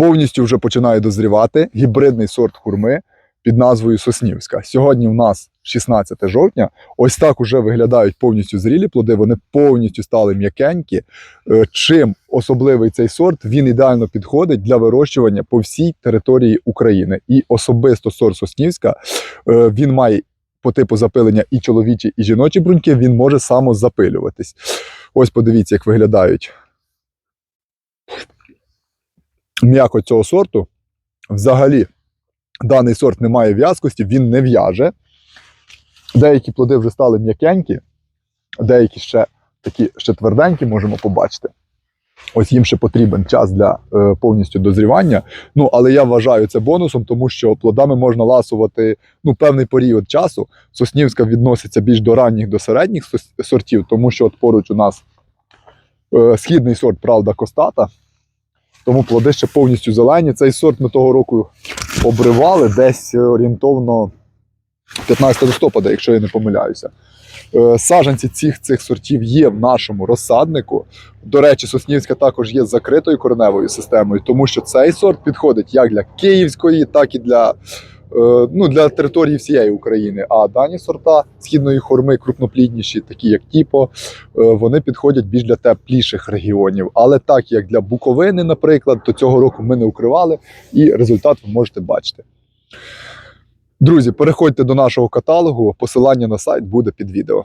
повністю вже починає дозрівати гібридний сорт хурми під назвою Соснівська. Сьогодні у нас 16 жовтня. Ось так уже виглядають повністю зрілі плоди. Вони повністю стали м'якенькі. Е, Чим особливий цей сорт, він ідеально підходить для вирощування по всій території України. І особисто сорт Соснівська е, він має по типу запилення і чоловічі, і жіночі бруньки, він може самозапилюватись. Ось подивіться, як виглядають м'яко цього сорту. Взагалі, даний сорт не має в'язкості, він не в'яже. Деякі плоди вже стали м'якенькі, деякі ще такі ще тверденькі, можемо побачити. Ось їм ще потрібен час для е, повністю дозрівання. Ну, але я вважаю це бонусом, тому що плодами можна ласувати ну, певний період часу. Соснівська відноситься більш до ранніх, до середніх сортів, тому що от поруч у нас е, східний сорт, правда, костата. Тому плоди ще повністю зелені. Цей сорт ми того року обривали десь е, орієнтовно 15 листопада, якщо я не помиляюся. Саженці Саджанці цих цих сортів є в нашому розсаднику. До речі, Соснівська також є закритою кореневою системою, тому що цей сорт підходить як для Київської, так і для, е, ну, для території всієї України. А дані сорта східної хурми крупноплідніші, такі як Тіпо, е, вони підходять більш для тепліших регіонів. Але так як для Буковини, наприклад, то цього року ми не укривали, і результат ви можете бачити. Друзі, переходьте до нашого каталогу, посилання на сайт буде під відео.